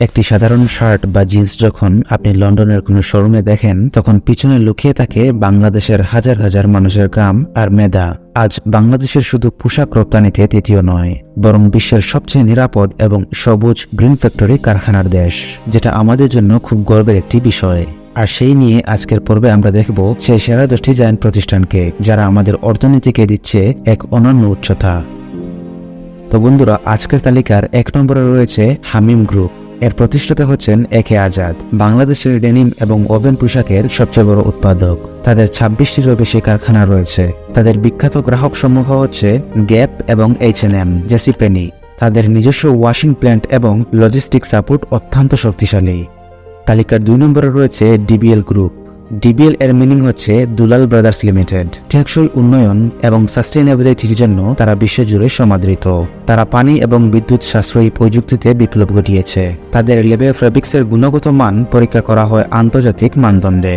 একটি সাধারণ শার্ট বা জিন্স যখন আপনি লন্ডনের কোনো শোরুমে দেখেন, তখন পিছনে লুকিয়ে থাকে বাংলাদেশের হাজার হাজার মানুষের কাম আর মেধা। আজ বাংলাদেশের শুধু পোশাক রপ্তানিতে তৃতীয় নয়, বরং বিশ্বের সবচেয়ে নিরাপদ এবং সবুজ গ্রিন ফ্যাক্টরি কারখানার দেশ, যেটা আমাদের জন্য খুব গর্বের একটি বিষয়। আর সেই নিয়ে আজকের পর্বে আমরা দেখব সেই সেরা দশটি জায়ান্ট প্রতিষ্ঠানকে, যারা আমাদের অর্থনীতিকে দিচ্ছে এক অনন্য উচ্চতা। তো বন্ধুরা, আজকের তালিকার এক নম্বরে রয়েছে হামিম গ্রুপ। এর প্রতিষ্ঠাতা হচ্ছেন একে আজাদ, বাংলাদেশের ডেনিম এবং ওভেন পোশাকের সবচেয়ে বড় উৎপাদক। তাদের ছাব্বিশটিরও বেশি কারখানা রয়েছে। তাদের বিখ্যাত গ্রাহক সমূহ হচ্ছে গ্যাপ এবং H and M JC Penney. তাদের নিজস্ব ওয়াশিং প্ল্যান্ট এবং লজিস্টিক সাপোর্ট অত্যন্ত শক্তিশালী। তালিকার দুই নম্বরে রয়েছে ডিবিএল গ্রুপ। ডিবিএল এর মিনিং হচ্ছে দুলাল ব্রাদার্স লিমিটেড টেকসই উন্নয়ন এবং সাস্টেইনেবিলিটির জন্য তারা বিশ্বজুড়ে সমাদৃত। তারা পানি এবং বিদ্যুৎ সাশ্রয়ী প্রযুক্তিতে বিপ্লব ঘটিয়েছে। তাদের লেবে ফেব্রিক্সের গুণগত মান পরীক্ষা করা হয় আন্তর্জাতিক মানদণ্ডে।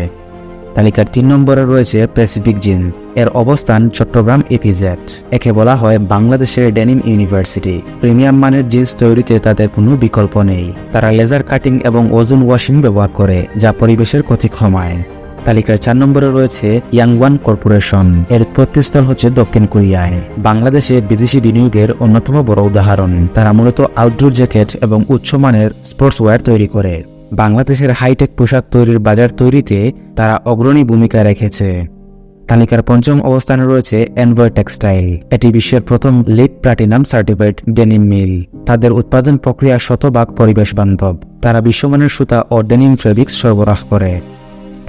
তালিকার তিন নম্বরে রয়েছে প্যাসিফিক জিন্স এর অবস্থান চট্টগ্রাম এপিজেড একে বলা হয় বাংলাদেশের ডেনিম ইউনিভার্সিটি প্রিমিয়াম মানের জিন্স তৈরিতে তাদের কোনো বিকল্প নেই। তারা লেজার কাটিং এবং ওজন ওয়াশিং ব্যবহার করে, যা পরিবেশের ক্ষতি কমায় তালিকার চার নম্বরে রয়েছে ইয়াংওয়ান কর্পোরেশন। এর প্রতিস্থল হচ্ছে দক্ষিণ কোরিয়ায়। বাংলাদেশে বিদেশি বিনিয়োগের অন্যতম বড় উদাহরণ। তারা মূলত আউটডোর জ্যাকেট এবং উচ্চমানের স্পোর্টস ওয়্যার তৈরি করে। বাংলাদেশের হাইটেক পোশাক তৈরির বাজার তৈরিতে তারা অগ্রণী ভূমিকা রেখেছে। তালিকার পঞ্চম অবস্থানে রয়েছে এনভয় টেক্সটাইল এটি বিশ্বের প্রথম LEED platinum certified denim mill তাদের উৎপাদন প্রক্রিয়া শতভাগ পরিবেশ বান্ধব। তারা বিশ্বমানের সুতা ও ডেনিম ফেব্রিক্স সরবরাহ করে।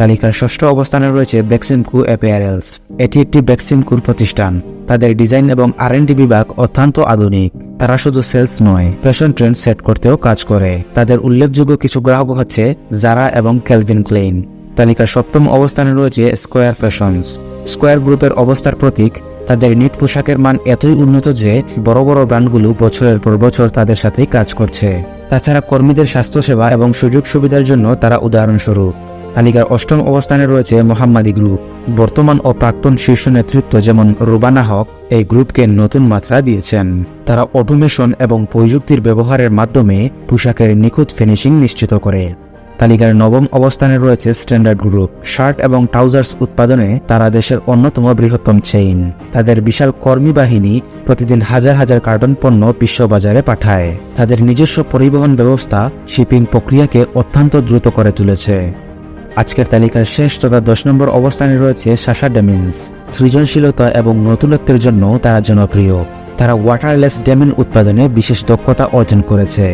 তালিকার ষষ্ঠ অবস্থানে রয়েছে বেক্সিমকু অ্যাপেয়ারেলস এটি একটি বেক্সিমকুর প্রতিষ্ঠান। তাদের ডিজাইন এবং আর বিভাগ অত্যন্ত আধুনিক। তারা শুধু সেলস নয়, ফ্যাশন ট্রেন্ড সেট করতেও কাজ করে। তাদের উল্লেখযোগ্য কিছু গ্রাহক হচ্ছে জারা এবং ক্যালভিন ক্লেইন তালিকার সপ্তম অবস্থানে রয়েছে স্কোয়ার ফ্যাশনস স্কোয়ার গ্রুপের অবস্থার প্রতীক, তাদের নিট পোশাকের মান এতই উন্নত যে বড় বড় ব্র্যান্ডগুলো বছরের পর বছর তাদের সাথেই কাজ করছে। তাছাড়া কর্মীদের স্বাস্থ্যসেবা এবং সুযোগ সুবিধার জন্য তারা উদাহরণস্বরূপ তালিকার অষ্টম অবস্থানে রয়েছে মোহাম্মদী গ্রুপ। বর্তমান ও প্রাক্তন শীর্ষ নেতৃত্ব যেমন রুবানা হক এই গ্রুপকে নতুন মাত্রা দিয়েছেন। তারা অটোমেশন এবং প্রযুক্তির ব্যবহারের মাধ্যমে পোশাকের নিখুঁত ফিনিশিং নিশ্চিত করে। তালিকার নবম অবস্থানে রয়েছে স্ট্যান্ডার্ড গ্রুপ। শার্ট এবং ট্রাউজার্স উৎপাদনে তারা দেশের অন্যতম বৃহত্তম চেইন তাদের বিশাল কর্মী বাহিনী প্রতিদিন হাজার হাজার কার্টন পণ্য বিশ্ববাজারে পাঠায়। তাদের নিজস্ব পরিবহন ব্যবস্থা, শিপিং প্রক্রিয়াকে অত্যন্ত দ্রুত করে তুলেছে। আজকের তালিকার শেষ তথা দশ নম্বর অবস্থানে রয়েছে সাশা ডেমিন্স। সৃজনশীলতা এবং নতুনত্বের জন্য তারা জনপ্রিয়। তারা ওয়াটারলেস ডেমিন উৎপাদনে বিশেষ দক্ষতা অর্জন করেছে।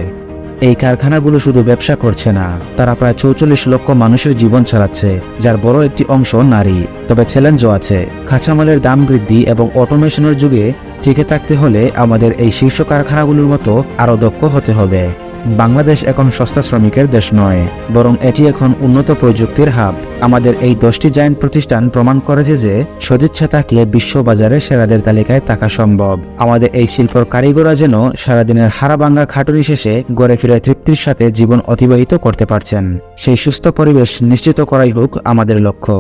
এই কারখানাগুলো শুধু ব্যবসা করছে না, তারা প্রায় চৌচল্লিশ লক্ষ মানুষের জীবন চালাচ্ছে, যার বড় একটি অংশ নারী। তবে চ্যালেঞ্জও আছে, কাঁচামালের দাম বৃদ্ধি এবং অটোমেশনের যুগে টিকে থাকতে হলে আমাদের এই শীর্ষ কারখানাগুলোর মতো আরও দক্ষ হতে হবে। বাংলাদেশ এখন সস্তা শ্রমিকের দেশ নয়, বরং এটি এখন উন্নত প্রযুক্তির হাব। আমাদের এই দশটি জায়ান্ট প্রতিষ্ঠান প্রমাণ করেছে যে সদিচ্ছা থাকলে বিশ্ববাজারে সেরাদের তালিকায় থাকা সম্ভব। আমাদের এই শিল্পর কারিগররা যেন সারাদিনের হারাবাঙ্গা খাটুনি শেষে গড়ে ফিরে তৃপ্তির সাথে জীবন অতিবাহিত করতে পারছেন। সেই সুস্থ পরিবেশ নিশ্চিত করাই হোক আমাদের লক্ষ্য।